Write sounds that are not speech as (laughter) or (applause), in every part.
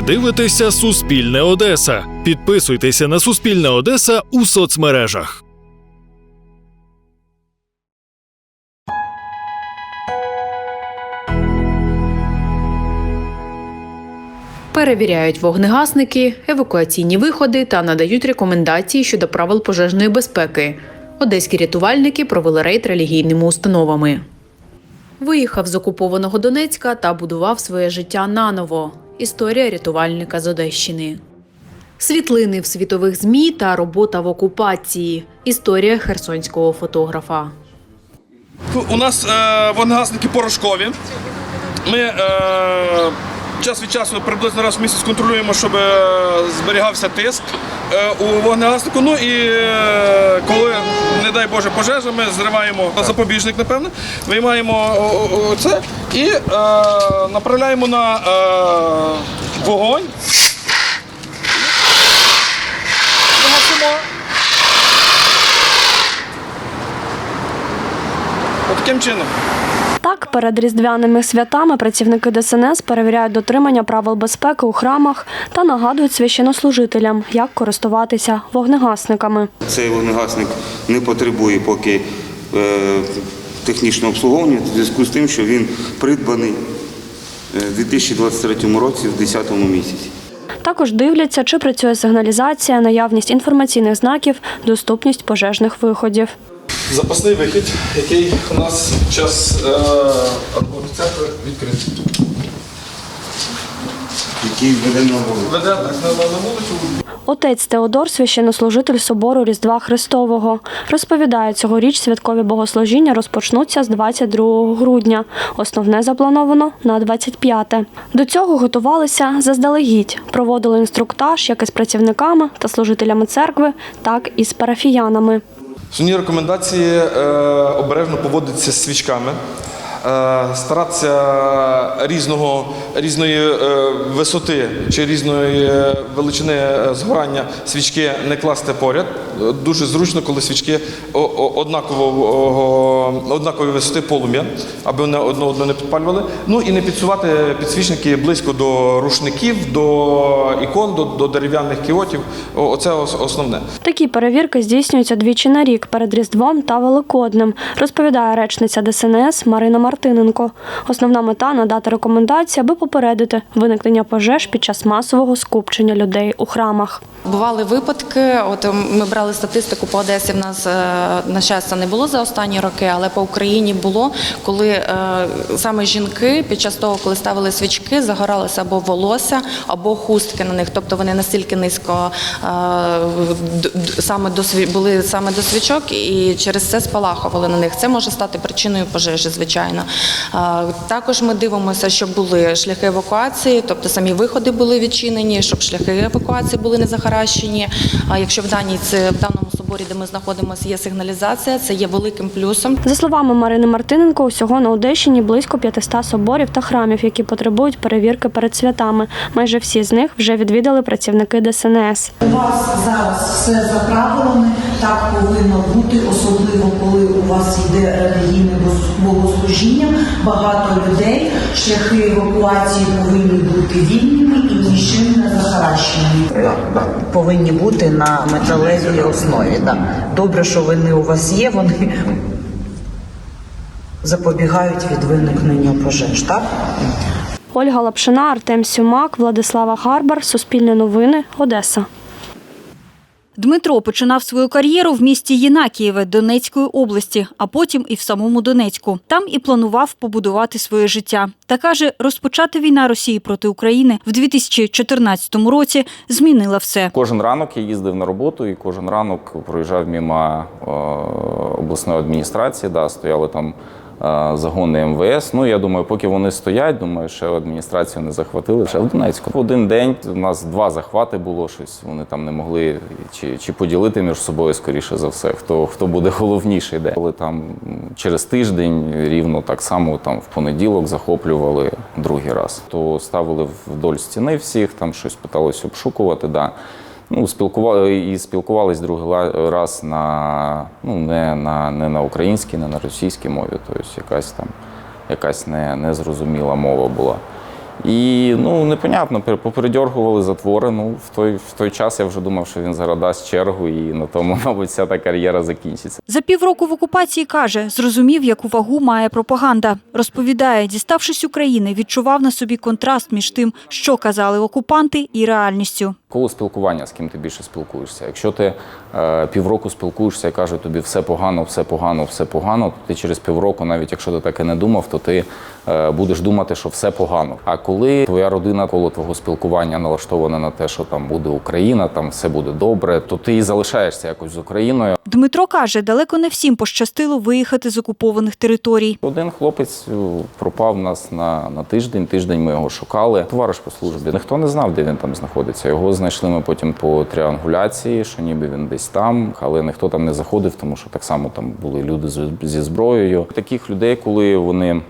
Ви дивитеся Суспільне Одеса. Підписуйтеся на Суспільне Одеса у соцмережах. Перевіряють вогнегасники, евакуаційні виходи та надають рекомендації щодо правил пожежної безпеки. Одеські рятувальники провели рейд релігійними установами. Виїхав з окупованого Донецька та будував своє життя наново. Історія рятувальника з Одещини. Світлини в світових ЗМІ та робота в окупації. Історія херсонського фотографа. У нас е, вогнегасники порошкові. Ми е, час від часу приблизно раз в місяць контролюємо, щоб е, зберігався тиск е, у вогнегаснику. Ну і е, коли, не дай Боже, пожежа, ми зриваємо запобіжник, напевно, виймаємо це і е, направляємо на е, вогонь. Вигасимо. Таким чином. Так, перед різдвяними святами працівники ДСНС перевіряють дотримання правил безпеки у храмах та нагадують священнослужителям, як користуватися вогнегасниками. Цей вогнегасник не потребує поки е, технічного обслуговування в зв'язку з тим, що він придбаний е, в 2023 році в 10 місяці. Також дивляться, чи працює сигналізація, наявність інформаційних знаків, доступність пожежних виходів. Запасний вихід, який у нас час е, церкви відкритий. Який веде на вулицю. Веде на, на вулицю. Отець Теодор, священнослужитель собору Різдва Христового, розповідає, цьогоріч святкові богослужіння розпочнуться з 22 грудня. Основне заплановано на 25. До цього готувалися заздалегідь, проводили інструктаж як із працівниками та служителями церкви, так і з парафіянами. Основні рекомендації е, обережно поводитися з свічками. Е, Старатися різного, різної е, висоти чи різної е, величини згорання свічки не класти поряд. Дуже зручно, коли свічки о- о- однаково, однакової висоти полум'я, аби вони одну одну не підпалювали. Ну і не підсувати підсвічники близько до рушників, до ікон, до, до дерев'яних кіотів. Оце основне. Такі перевірки здійснюються двічі на рік перед Різдвом та Великоднем, розповідає речниця ДСНС Марина Мартиненко. Основна мета надати рекомендації, аби попередити виникнення пожеж під час масового скупчення людей у храмах. Бували випадки. От ем, ми брали статистику по Одесі. В нас е, на щастя не було за останні роки, але по Україні було, коли е, саме жінки під час того, коли ставили свічки, загоралося або волосся, або хустки на них. Тобто вони настільки низько е, саме до були саме до свічок, і через це спалахували на них. Це може стати причиною пожежі, звичайно. Е, Також ми дивимося, щоб були шляхи евакуації, тобто самі виходи були відчинені, щоб шляхи евакуації були не захаращені. А якщо в даній це в даному соборі, де ми знаходимося, є сигналізація, це є великим плюсом. За словами Марини Мартиненко, усього на Одещині близько 500 соборів та храмів, які потребують перевірки перед святами. Майже всі з них вже відвідали працівники ДСНС. У вас зараз все за правилами, так повинно бути, особливо коли у вас йде релігійне богослужіння, багато людей, шляхи евакуації повинні бути вільними і нічим не захаращеними. Повинні бути на металевій основі. Да. Добре, що вони у вас є, вони запобігають від виникнення пожеж, так? Ольга Лапшина, Артем Сюмак, Владислава Гарбар, Суспільне новини, Одеса. Дмитро починав свою кар'єру в місті Єнакієве Донецької області, а потім і в самому Донецьку. Там і планував побудувати своє життя. Та каже, розпочати війна Росії проти України в 2014 році змінила все. Кожен ранок я їздив на роботу, і кожен ранок проїжджав мимо е, обласної адміністрації. Да, стояли там загони МВС. Ну я думаю, поки вони стоять, думаю, ще адміністрацію не захватили. Ще в Донецьку. В один день у нас два захвати було щось. Вони там не могли чи, чи поділити між собою скоріше за все, хто хто буде головніший. Де коли там через тиждень рівно так само там в понеділок захоплювали другий раз. То ставили вдоль стіни всіх, там щось питалось обшукувати. Да. Ну, спілкували і спілкувались другий раз на ну не на не на українській, не на російській мові. Тобто якась там якась не, незрозуміла мова була. І ну непонятно, пер- попередьоргували затвори. Ну в той в той час я вже думав, що він зараз дасть чергу, і на тому, (laughs) мабуть, вся та кар'єра закінчиться. За півроку в окупації каже, зрозумів, яку вагу має пропаганда. Розповідає, діставшись України, відчував на собі контраст між тим, що казали окупанти, і реальністю. Коло спілкування, з ким ти більше спілкуєшся. Якщо ти е, півроку спілкуєшся і кажуть тобі все погано, все погано, все погано, то ти через півроку, навіть якщо ти так і не думав, то ти е, будеш думати, що все погано. А коли твоя родина коло твого спілкування налаштована на те, що там буде Україна, там все буде добре, то ти і залишаєшся якось з Україною. Дмитро каже, далеко не всім пощастило виїхати з окупованих територій. Один хлопець е, пропав нас на, на тиждень. Тиждень ми його шукали. Товариш по службі. Ніхто не знав, де він там знаходиться. Його знайшли ми потім по тріангуляції, що ніби він десь там, але ніхто там не заходив, тому що так само там були люди зі зброєю. Таких людей, коли вони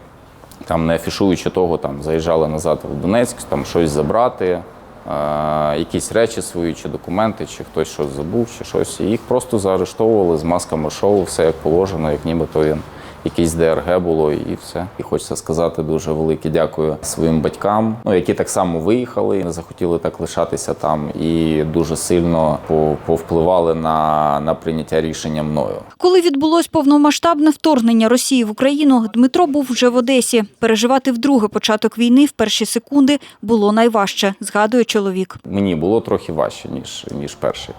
там не афішуючи того, там заїжджали назад в Донецьк, там щось забрати. е, Якісь речі свої, чи документи, чи хтось щось забув, чи щось. І їх просто заарештовували з масками шоу, все як положено, як нібито він якийсь ДРГ було, і все. І хочеться сказати дуже велике дякую своїм батькам, ну які так само виїхали не захотіли так лишатися там, і дуже сильно по- повпливали на, на прийняття рішення мною. Коли відбулось повномасштабне вторгнення Росії в Україну, Дмитро був вже в Одесі. Переживати вдруге початок війни в перші секунди було найважче, згадує чоловік. Мені було трохи важче, ніж, ніж перший.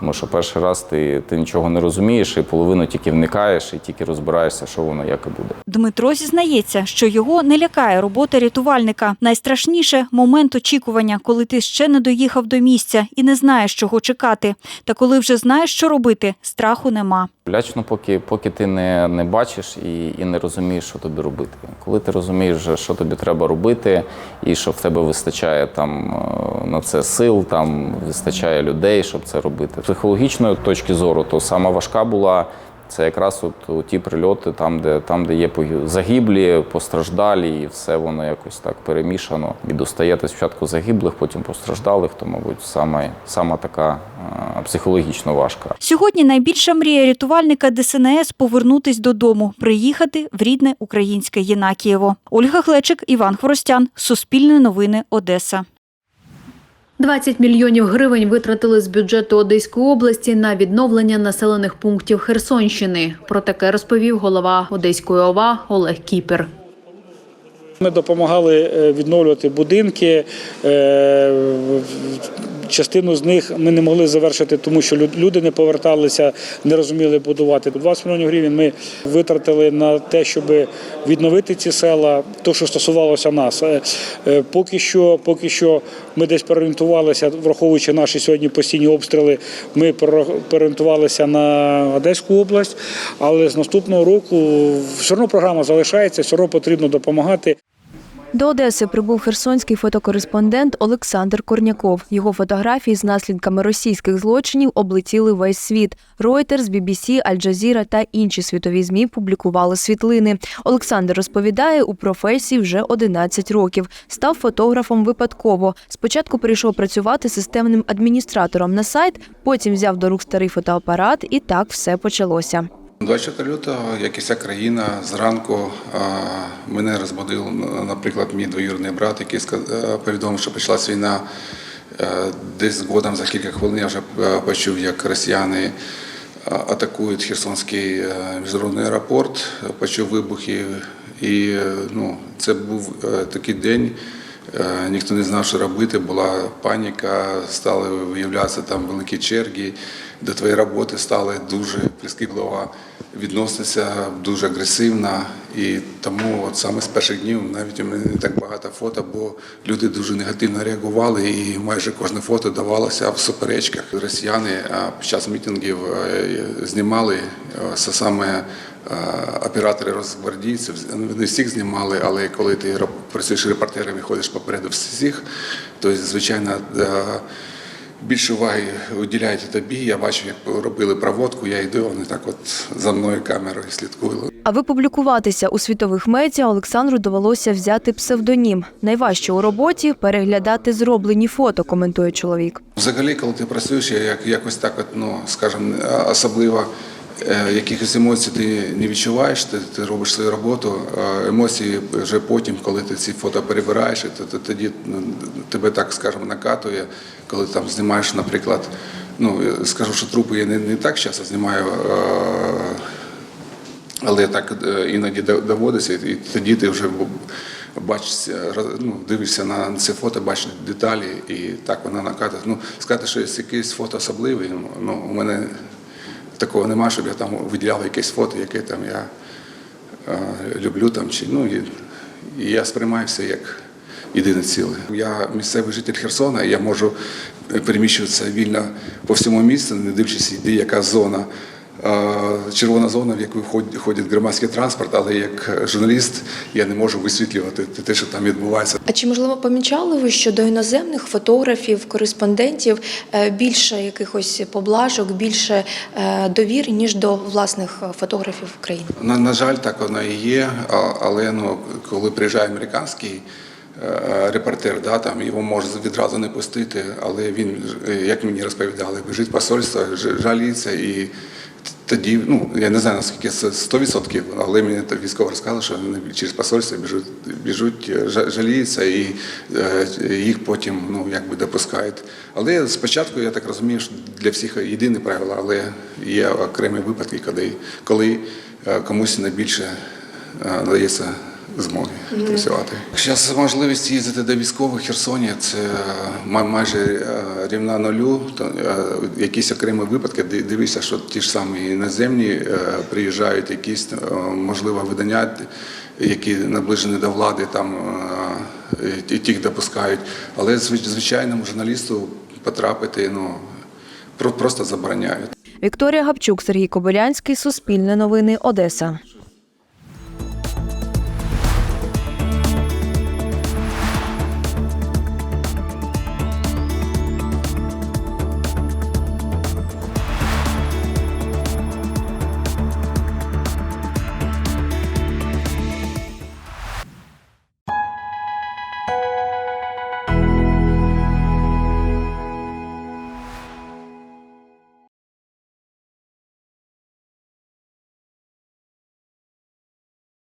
Тому що перший раз ти, ти нічого не розумієш, і половину тільки вникаєш, і тільки розбираєшся, що воно як і буде. Дмитро зізнається, що його не лякає робота рятувальника. Найстрашніше момент очікування, коли ти ще не доїхав до місця і не знаєш, чого чекати. Та коли вже знаєш, що робити, страху нема. Лячно, поки, поки ти не, не бачиш і, і не розумієш, що тобі робити. Коли ти розумієш, що тобі треба робити, і що в тебе вистачає там е, на це сил, там вистачає людей, щоб це робити. З психологічної точки зору, то сама важка була. Це якраз от ті прильоти, там, де там, де є загиблі, постраждалі, і все воно якось так перемішано. І достаєте спочатку загиблих, потім постраждалих, то, мабуть, саме, саме така е, психологічно важка. Сьогодні найбільша мрія рятувальника ДСНС повернутись додому, приїхати в рідне українське Єнакієво. Ольга Глечик, Іван Хворостян, Суспільне новини, Одеса. 20 мільйонів гривень витратили з бюджету Одеської області на відновлення населених пунктів Херсонщини. Про таке розповів голова Одеської ОВА Олег Кіпер. Ми допомагали е, відновлювати будинки. Частину з них ми не могли завершити, тому що люд- люди не поверталися, не розуміли будувати. 20 мільйонів гривень ми витратили на те, щоб відновити ці села, то, що стосувалося нас. Е, е, Поки що, поки що ми десь переорієнтувалися, враховуючи наші сьогодні постійні обстріли, ми переор- переорієнтувалися на Одеську область, але з наступного року все одно програма залишається, все одно потрібно допомагати. До Одеси прибув херсонський фотокореспондент Олександр Корняков. Його фотографії з наслідками російських злочинів облетіли весь світ. Reuters, BBC, Аль Джазіра та інші світові змі публікували світлини. Олександр розповідає, у професії вже 11 років. Став фотографом випадково. Спочатку прийшов працювати системним адміністратором на сайт, потім взяв до рук старий фотоапарат, і так все почалося. 24 лютого, як і вся країна, зранку мене розбудив, наприклад, мій двоюрідний брат, який е, повідомив, що почалась війна. Е, Десь згодом за кілька хвилин я вже е, почув, як росіяни атакують Херсонський міжнародний аеропорт, почув вибухи. І ну, це був такий день. Ніхто не знав, що робити, була паніка, стали виявлятися там великі черги. До твоєї роботи стали дуже прискіпливо відноситися, дуже агресивно. І тому от саме з перших днів навіть у мене не так багато фото, бо люди дуже негативно реагували, і майже кожне фото давалося в суперечках. Росіяни під час мітингів е, знімали е, саме е, оператори розгвардійців. Вони всіх знімали, але коли ти працюєш репортером і ходиш попереду всіх, то звичайно. Більше уваги уділяють тобі. Я бачу, як робили проводку, я йду, вони так от за мною камерою слідкували. Аби публікуватися у світових медіа, Олександру довелося взяти псевдонім. Найважче у роботі переглядати зроблені фото, коментує чоловік. Взагалі, коли ти працюєш, я як якось так, от, ну скажімо, особливо якихось емоцій ти не відчуваєш, ти, ти робиш свою роботу. Емоції вже потім, коли ти ці фото перебираєш, то, то тоді ну, тебе так скажімо накатує, коли там знімаєш, наприклад. Ну, скажу, що трупи я не, не так часто знімаю, е, але так е, іноді доводиться, і тоді ти вже бачиш, е, ну, дивишся на це фото, бачиш деталі, і так вона накатує. Ну, сказати, що є якесь фото особливе, ну, ну, у мене такого нема, щоб я там виділяв якесь фото, яке там я е, люблю там, чи, ну, і, і я сприймаю все як єдине ціле. Я місцевий житель Херсона, і я можу переміщуватися вільно по всьому місту, не дивлячись, де яка зона. Е, Червона зона, в яку ходить громадський транспорт, але як журналіст я не можу висвітлювати те, що там відбувається. А чи можливо помічали ви, що до іноземних фотографів, кореспондентів е, більше якихось поблажок, більше е, довіри, ніж до власних фотографів України? На, на жаль, так воно і є, але ну, коли приїжджає американський репортер, да, там його може відразу не пустити, але він, як мені розповідали, біжить посольство, жаліється і тоді, ну я не знаю наскільки це 100%, але мені військово розказали, що вони через посольство біжуть, біжуть, е, жаліються і е, їх потім ну, якби допускають. Але спочатку, я так розумію, що для всіх єдине правило, але є окремі випадки, коли, коли е, комусь найбільше надається змоги працювати. Зараз можливість їздити до військових Херсоні це май- майже е, рівна нулю. То, е, якісь окремі випадки ди- дивишся, що ті ж самі іноземні е, приїжджають, якісь можливо видання, які наближені до влади, там і тих допускають. Але звич- звичайному журналісту потрапити ну, про- просто забороняють. Вікторія Гапчук, Сергій Кобилянський, Суспільне новини, Одеса.